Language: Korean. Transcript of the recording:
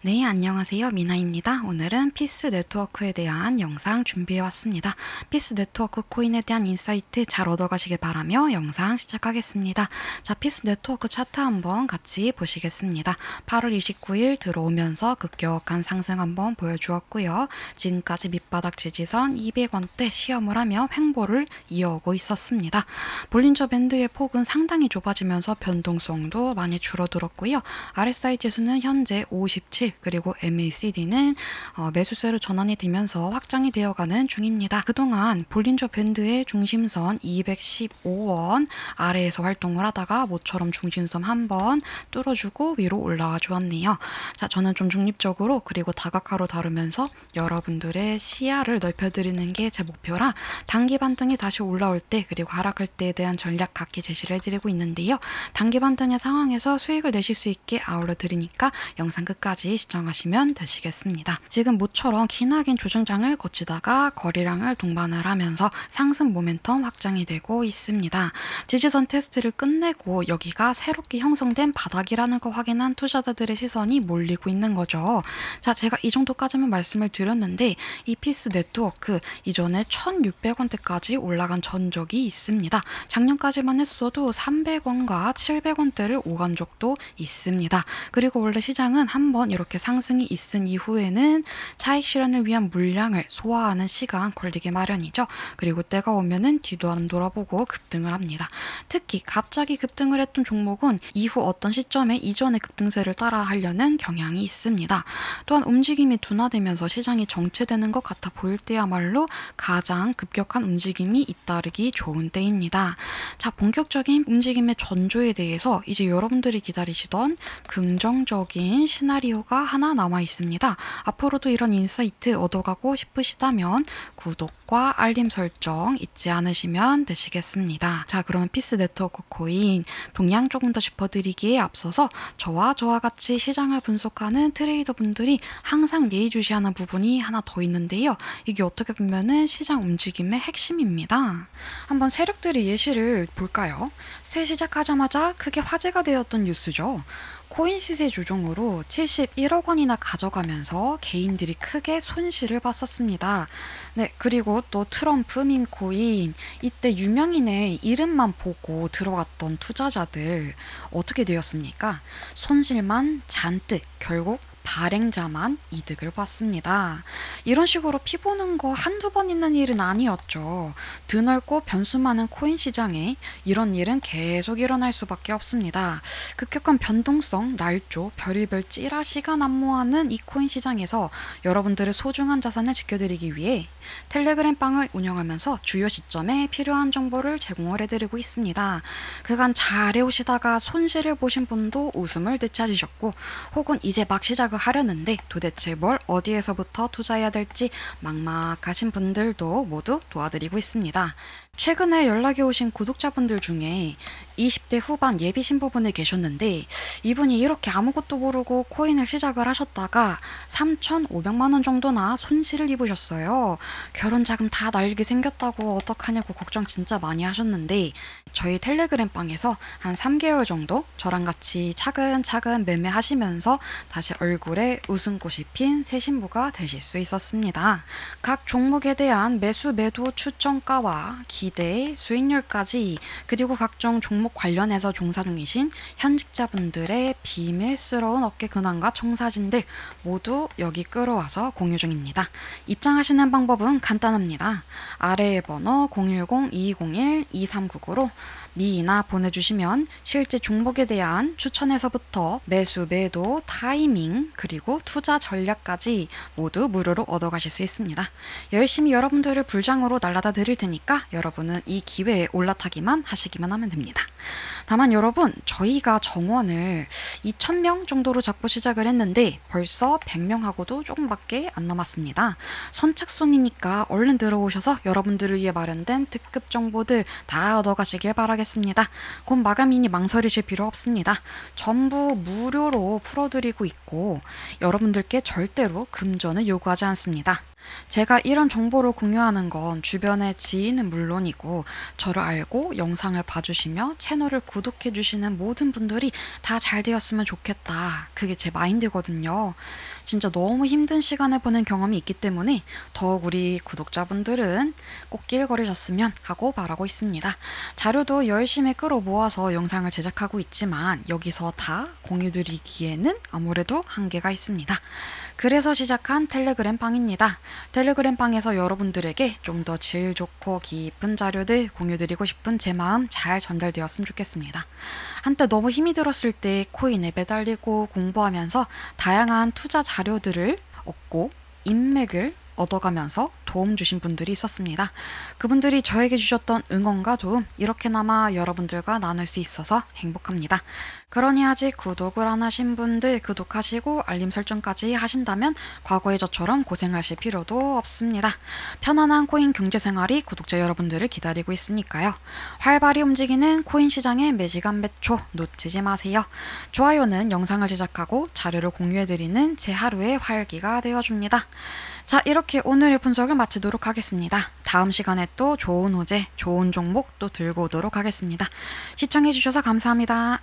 네, 안녕하세요. 미나입니다. 오늘은 피스 네트워크에 대한 영상 준비해 왔습니다. 피스 네트워크 코인에 대한 인사이트 잘 얻어가시길 바라며 영상 시작하겠습니다. 자, 피스 네트워크 차트 한번 같이 보시겠습니다. 8월 29일 들어오면서 급격한 상승 한번 보여주었고요. 지금까지 밑바닥 지지선 200원대 시험을 하며 횡보를 이어오고 있었습니다. 볼린저 밴드의 폭은 상당히 좁아지면서 변동성도 많이 줄어들었고요. RSI 지수는 현재 57 그리고 MACD는 어, 매수세로 전환이 되면서 확장이 되어가는 중입니다. 그동안 볼린저 밴드의 중심선 215원 아래에서 활동을 하다가 모처럼 중심선 한번 뚫어주고 위로 올라와 주었네요. 자, 저는 좀 중립적으로 그리고 다각화로 다루면서 여러분들의 시야를 넓혀드리는 게 제 목표라 단기 반등이 다시 올라올 때 그리고 하락할 때에 대한 전략 각기 제시를 해드리고 있는데요. 단기 반등의 상황에서 수익을 내실 수 있게 아울러 드리니까 영상 끝까지 시청하시면 되시겠습니다. 지금 모처럼 기나긴 조정장을 거치다가 거래량을 동반을 하면서 상승 모멘텀 확장이 되고 있습니다. 지지선 테스트를 끝내고 여기가 새롭게 형성된 바닥이라는 거 확인한 투자자들의 시선이 몰리고 있는 거죠. 자, 제가 이 정도까지만 말씀을 드렸는데 이 피스 네트워크 이전에 1,600원대까지 올라간 전적이 있습니다. 작년까지만 했어도 300원과 700원대를 오간 적도 있습니다. 그리고 원래 시장은 한번 이렇게 상승이 있은 이후에는 차익 실현을 위한 물량을 소화하는 시간 걸리게 마련이죠. 그리고 때가 오면은 뒤도 안 돌아보고 급등을 합니다. 특히 갑자기 급등을 했던 종목은 이후 어떤 시점에 이전의 급등세를 따라 하려는 경향이 있습니다. 또한 움직임이 둔화되면서 시장이 정체되는 것 같아 보일 때야말로 가장 급격한 움직임이 잇따르기 좋은 때입니다. 자, 본격적인 움직임의 전조에 대해서 이제 여러분들이 기다리시던 긍정적인 시나리오가 하나 남아 있습니다. 앞으로도 이런 인사이트 얻어가고 싶으시다면 구독과 알림 설정 잊지 않으시면 되시겠습니다. 자, 그러면 피스 네트워크 코인 동향 조금 더 짚어드리기에 앞서서 저와 저와 같이 시장을 분석하는 트레이더 분들이 항상 예의주시하는 부분이 하나 더 있는데요. 이게 어떻게 보면은 시장 움직임의 핵심입니다. 한번 세력들의 예시를 볼까요? 새 시작하자마자 크게 화제가 되었던 뉴스죠. 코인 시세 조정으로 71억 원이나 가져가면서 개인들이 크게 손실을 봤었습니다. 네, 그리고 또 트럼프 민코인 이때 유명인의 이름만 보고 들어갔던 투자자들 어떻게 되었습니까? 손실만 잔뜩 결국 발행자만 이득을 봤습니다. 이런 식으로 피 보는 거 한두 번 있는 일은 아니었죠. 드넓고 변수 많은 코인 시장에 이런 일은 계속 일어날 수밖에 없습니다. 급격한 변동성, 날조, 별의별 찌라시가 난무하는 이 코인 시장에서 여러분들의 소중한 자산을 지켜드리기 위해 텔레그램 방을 운영하면서 주요 시점에 필요한 정보를 제공을 해드리고 있습니다. 그간 잘 해오시다가 손실을 보신 분도 웃음을 되찾으셨고 혹은 이제 막 시작을 하려는데 도대체 뭘 어디에서부터 투자해야 될지 막막하신 분들도 모두 도와드리고 있습니다. 최근에 연락이 오신 구독자분들 중에 20대 후반 예비 신부분이 계셨는데 이분이 이렇게 아무것도 모르고 코인을 시작을 하셨다가 3,500만 원 정도나 손실을 입으셨어요. 결혼 자금 다 날리게 생겼다고 어떡하냐고 걱정 진짜 많이 하셨는데 저희 텔레그램 방에서 한 3개월 정도 저랑 같이 차근차근 매매하시면서 다시 얼굴에 웃음꽃이 핀 새 신부가 되실 수 있었습니다. 각 종목에 대한 매수 매도 추천가와 기대 수익률까지 그리고 각종 종목 관련해서 종사 중이신 현직자분들의 비밀스러운 어깨 근황과 청사진들 모두 여기 끌어와서 공유 중입니다. 입장하시는 방법은 간단합니다. 아래의 번호 010-2201-2399로 미이나 보내주시면 실제 종목에 대한 추천에서부터 매수, 매도, 타이밍, 그리고 투자 전략까지 모두 무료로 얻어가실 수 있습니다. 열심히 여러분들을 불장으로 날라다 드릴 테니까 여러분은 이 기회에 올라타기만 하시기만 하면 됩니다. 다만 여러분, 저희가 정원을 2,000명 정도로 잡고 시작을 했는데 벌써 100명하고도 조금밖에 안 남았습니다. 선착순이니까 얼른 들어오셔서 여러분들을 위해 마련된 특급 정보들 다 얻어가시길 바라겠습니다. 곧 마감이니 망설이실 필요 없습니다. 전부 무료로 풀어드리고 있고 여러분들께 절대로 금전을 요구하지 않습니다. 제가 이런 정보를 공유하는 건 주변의 지인은 물론이고 저를 알고 영상을 봐주시며 채널을 구독해주시는 모든 분들이 다 잘 되었으면 좋겠다. 그게 제 마인드거든요. 진짜 너무 힘든 시간을 보낸 경험이 있기 때문에 더욱 우리 구독자분들은 꽃길 걸으셨으면 하고 바라고 있습니다. 자료도 열심히 끌어모아서 영상을 제작하고 있지만 여기서 다 공유드리기에는 아무래도 한계가 있습니다. 그래서 시작한 텔레그램 방입니다. 텔레그램 방에서 여러분들에게 좀 더 질 좋고 깊은 자료들 공유드리고 싶은 제 마음 잘 전달되었으면 좋겠습니다. 한때 너무 힘이 들었을 때 코인에 매달리고 공부하면서 다양한 투자 자료들을 얻고 인맥을 얻어가면서 도움 주신 분들이 있었습니다. 그분들이 저에게 주셨던 응원과 도움 이렇게나마 여러분들과 나눌 수 있어서 행복합니다. 그러니 아직 구독을 안 하신 분들 구독하시고 알림 설정까지 하신다면 과거의 저처럼 고생하실 필요도 없습니다. 편안한 코인 경제 생활이 구독자 여러분들을 기다리고 있으니까요. 활발히 움직이는 코인 시장의 매시간 매초 놓치지 마세요. 좋아요는 영상을 제작하고 자료를 공유해드리는 제 하루의 활기가 되어줍니다. 자, 이렇게 오늘의 분석을 마치도록 하겠습니다. 다음 시간에 또 좋은 호재, 좋은 종목 또 들고 오도록 하겠습니다. 시청해주셔서 감사합니다.